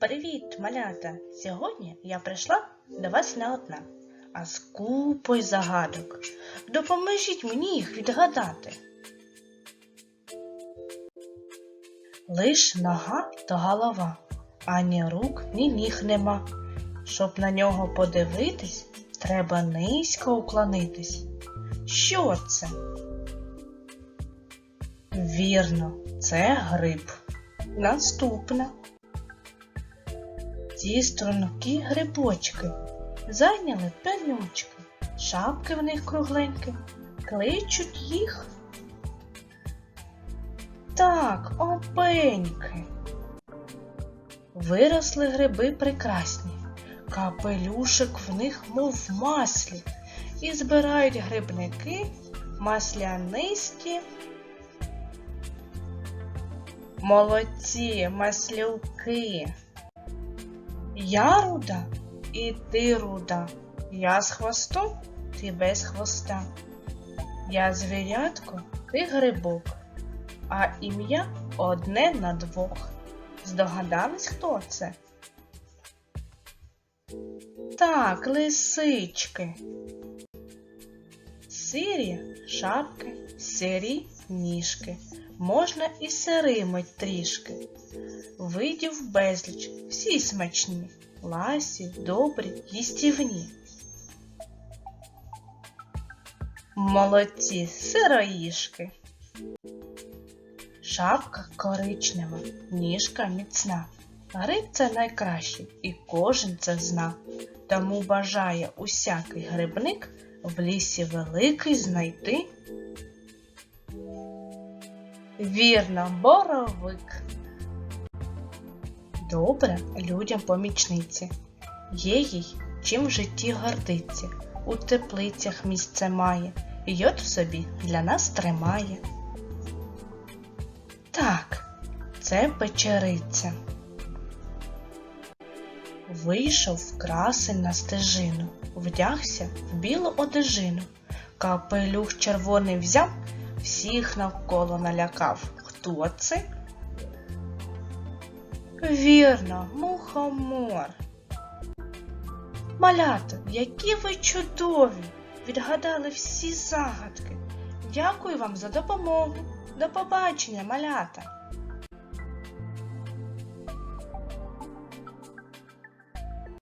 Привіт, малята! Сьогодні я прийшла до вас не одна, а з купою загадок. Допоможіть мені їх відгадати. Лиш нога то голова, ані рук, ні ніг нема. Щоб на нього подивитись, треба низько уклонитись. Що це? Вірно, це гриб. Наступна. Ці струнки грибочки зайняли пенючки, шапки в них кругленькі, кличуть їх. Так, опеньки. Виросли гриби прекрасні, капелюшик в них, мов в маслі, і збирають грибники маслянисті. Молодці, маслюки. Я руда і ти руда. Я з хвостом, ти без хвоста. Я звірятко, ти грибок, а ім'я одне на двох. Здогадались, хто це? Так, лисички. Сирі шапки, сирі ніжки. Можна і сири мить трішки. Видів безліч, всі смачні, ласі, добрі, їстівні. Молодці сироїшки. Шапка коричнева, ніжка міцна. Гриб це найкращий, і кожен це зна. Тому бажає усякий грибник в лісі великий знайти. Вірно, боровик. Добре людям помічниці. Є їй чим в житті гордиться. У теплицях місце має, йод в собі для нас тримає. Так, це печериця. Вийшов красень на стежину, вдягся в білу одежину, капелюх червоний взяв, всіх навколо налякав. Хто це? Вірно, мухомор. Малята, які ви чудові! Відгадали всі загадки. Дякую вам за допомогу. До побачення, малята!